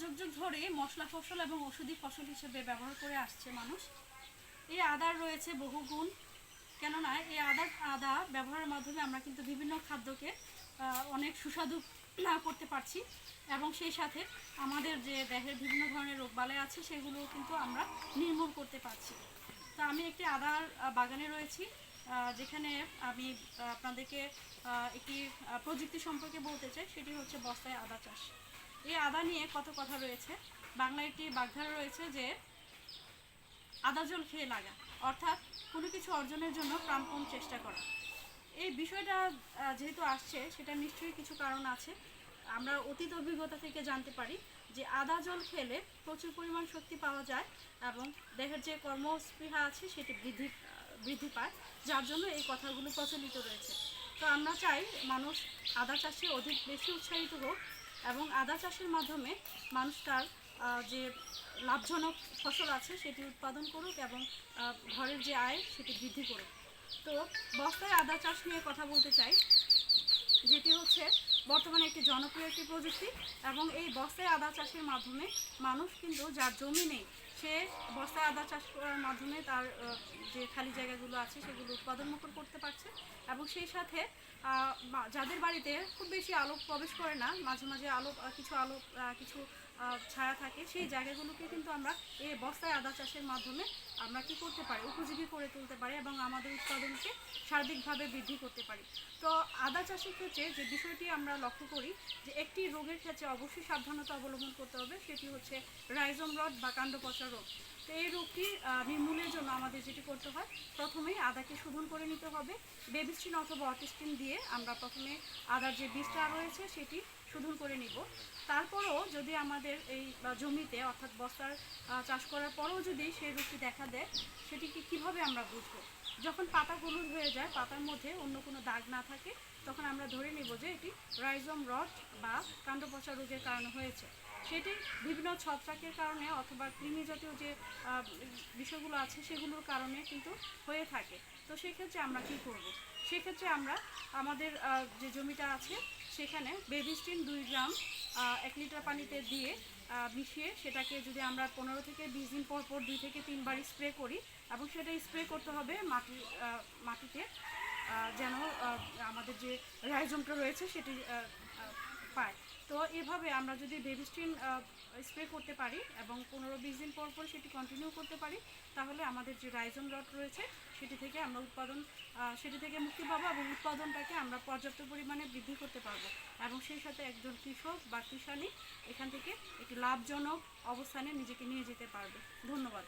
যুগ যুগ ধরে মশলা ফসল এবং ওষুধি ফসল হিসেবে ব্যবহার করে আসছে মানুষ। এই আদার রয়েছে বহু গুণ, কেননা এই আদার, আদা ব্যবহারের মাধ্যমে আমরা কিন্তু বিভিন্ন খাদ্যকে অনেক সুস্বাদু করতে পারছি এবং সেই সাথে আমাদের যে দেহের বিভিন্ন ধরনের রোগবালাই আছে সেগুলো কিন্তু আমরা নির্মূল করতে পারছি। তো আমি একটি আদার বাগানে রয়েছি। যেখানে আমি আপনাদেরকে একটি প্রযুক্তি সম্পর্কে বলতে চাই, সেটি হচ্ছে বস্তায় আদা চাষ। এই আদা নিয়ে কত কথা রয়েছে? বাংলায় একটি বাগধারা রয়েছে যে, আদা জল খেয়ে লাগা, অর্থাৎ কোনো কিছু অর্জনের জন্য প্রাণপণ চেষ্টা করা। এই বিষয়টা যেহেতু আসছে, সেটা নিশ্চয়ই কিছু কারণ আছে। আমরা অতীত অভিজ্ঞতা থেকে জানতে পারি যে, আদা জল খেলে প্রচুর পরিমাণ শক্তি পাওয়া যায় এবং দেহের যে কর্মস্পৃহা আছে, সেটি বৃদ্ধি বৃদ্ধি পায়, যার জন্য এই কথাগুলো প্রচলিত রয়েছে। তো আমরা চাই মানুষ আদা চাষে অধিক বেশি উৎসাহিত হোক এবং আদা চাষের মাধ্যমে মানুষ তার যে লাভজনক ফসল আছে সেটি উৎপাদন করুক এবং ঘরের যে আয় সেটি বৃদ্ধি করুক। তো বস্তায় আদা চাষ নিয়ে কথা বলতে চাই, যেটি হচ্ছে বর্তমানে একটি জনপ্রিয় একটি প্রযুক্তি এবং এই বস্তায় আদা চাষের মাধ্যমে মানুষ কিন্তু যার জমি নেই, সে বস্তায় আদা চাষ করার মাধ্যমে তার যে খালি জায়গাগুলো আছে সেগুলো উৎপাদন মুখর করতে পারছে এবং সেই সাথে যাদের বাড়িতে খুব বেশি আলো প্রবেশ করে না, মাঝে মাঝে আলো কিছু আলো কিছু ছায়া থাকে, সেই জায়গাগুলোকে কিন্তু আমরা এই বস্তায় আদা চাষের মাধ্যমে আমরা কি করতে পারি? উপযোগী করে তুলতে পারি এবং আমাদের উৎপাদনকে সার্বিকভাবে বৃদ্ধি করতে পারি। তো আদা চাষের ক্ষেত্রে যে বিষয়টি আমরা লক্ষ্য করি, যে একটি রোগের ক্ষেত্রে অবশ্যই সাবধানতা অবলম্বন করতে হবে, সেটি হচ্ছে রাইজম রড বা কাণ্ড পচা রোগ। তো এই রোগটি নির্মূলের জন্য আমাদের যেটি করতে হয়, প্রথমেই আদাকে শোধন করে নিতে হবে, বেবিস্টিন অথবা অটিস্টিন দিয়ে আমরা প্রথমে আদার যে বীজটা রয়েছে, সেটি শোধন করে নিব। তারপরও যদি আমাদের এই জমিতে অর্থাৎ বস্তার চাষ করার পরেও যদি সেই রোগটি দেখা দেয়, সেটিকে কীভাবে আমরা বুঝব? যখন পাতা হলুদ হয়ে যায়, পাতার মধ্যে অন্য কোনো দাগ না থাকে, তখন আমরা ধরে নেব যে এটি রাইজম রড বা কাণ্ড পচা রোগের কারণে হয়েছে। সেটি বিভিন্ন ছত্রাকের কারণে অথবা কৃমি জাতীয় যে বিষয়গুলো আছে সেগুলোর কারণে কিন্তু হয়ে থাকে। তো সেক্ষেত্রে আমরা কি করব? সেক্ষেত্রে আমরা আমাদের যে জমিটা আছে সেখানে বেবিস্টিন দুই গ্রাম এক লিটার পানিতে দিয়ে মিশিয়ে সেটাকে যদি আমরা পনেরো থেকে বিশ দিন পর পর দুই থেকে তিনবার স্প্রে করি এবং সেটা স্প্রে করতে হবে মাটি মাটিতে যেন আমাদের যে রাইজমটা রয়েছে সেটি পায়। তো এভাবে আমরা যদি বেবিস্টিন স্প্রে করতে পারি এবং পনেরো বিশ দিন পর পর সেটি কন্টিনিউ করতে পারি, তাহলে আমাদের যে রাইজম রড রয়েছে, সেটি থেকে আমরা উৎপাদন সেটি থেকে মুক্তি পাবো এবং উৎপাদনটাকে আমরা পর্যাপ্ত পরিমাণে বৃদ্ধি করতে পারব। এবং সেই সাথে একজন কৃষক বা কৃষানি এখান থেকে একটি লাভজনক অবস্থানে নিজেকে নিয়ে যেতে পারবে। ধন্যবাদ।